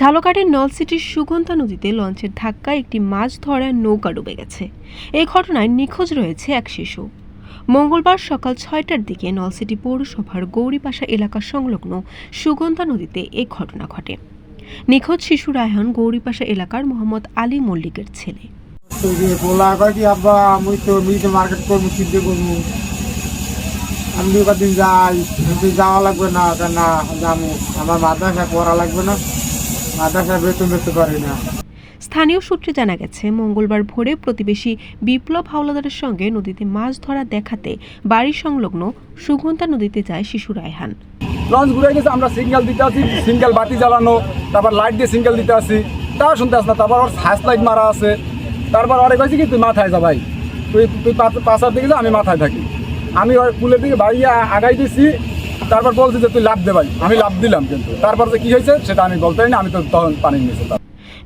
ঝালকাঠির নলসিটির সুগন্ধা নদীতে লঞ্চের ধাক্কায় একটি মাছ ধরার নৌকা ডুবে গেছে। এই ঘটনায় নিখোঁজ রয়েছে এক শিশু। মঙ্গলবার সকাল ছয়টার দিকে নলসিটি পৌরসভার গৌরীপাশা এলাকা সংলগ্ন সুগন্ধা নদীতে এ ঘটনা ঘটে। নিখোঁজ শিশু রায়হান গৌরীপাশা এলাকার মোহাম্মদ আলী মল্লিকের ছেলে। আমি তো মার্কেট করব, চিন্তা করব। আমি দু দিন যাই যাওয়া লাগবে না না আমার মাদ্রাসা পড়া লাগবে না। মাদ্রাসা বেতন বেতন করে না। স্থানীয় সূত্রে জানা গেছে মঙ্গলবার ভোরে প্রতিবেশী বিপ্লব হাওলাদারের সঙ্গে নদীতে মাছ ধরা দেখাতে বাড়ি সংলগ্ন সুগন্ধা নদীতে যায় শিশু রায়হান। লঞ্চ ঘুরে গেছে আমরা সিগন্যাল দিতে আছি সিঙ্গেল বাতি জ্বালানো তারপর লাইট দিয়ে সিঙ্গেল দিতে আসি। তাও শুনতে আস না তারপর ওর হাস লাইট মারা আছে। তারপর অনেক হয়েছে কি তুই মাথায় যা ভাই তুই তুই পাশ- পাশার দিকে যা আমি মাথায় থাকি। আমি ওই পুলের দিকে বাড়িয়ে আগাই দিছি তারপর বলছি যে তুই লাভ দে ভাই। আমি লাভ দিলাম কিন্তু। তারপর যে কি হয়েছে, সেটা আমি বলতে পারি না আমি তো তখন পানি নিয়েছি।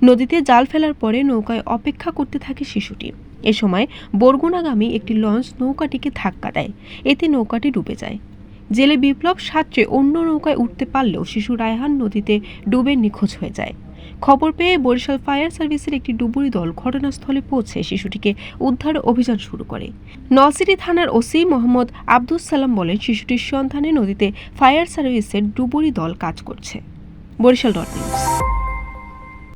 নদীতে জাল ফেলার পরে নৌকায় অপেক্ষা করতে থাকে শিশুটি। এ সময় বরগুনাগামী একটি লঞ্চ নৌকাটিকে ধাক্কা দেয়। এতে নৌকাটি ডুবে যায়। জেলে বিপ্লব সাঁতরে অন্য নৌকায় উঠতে পারলেও শিশু রায়হান নদীতে ডুবে নিখোঁজ হয়ে যায়। খবর পেয়ে বরিশাল ফায়ার সার্ভিসের একটি ডুবুরি দল ঘটনাস্থলে পৌঁছে শিশুটিকে উদ্ধার অভিযান শুরু করে। নলসিটি থানার ওসি মোহাম্মদ আব্দুস সালাম বলেন, শিশুটির সন্ধানে নদীতে ফায়ার সার্ভিসের ডুবুরি দল কাজ করছে। Barishal dot news.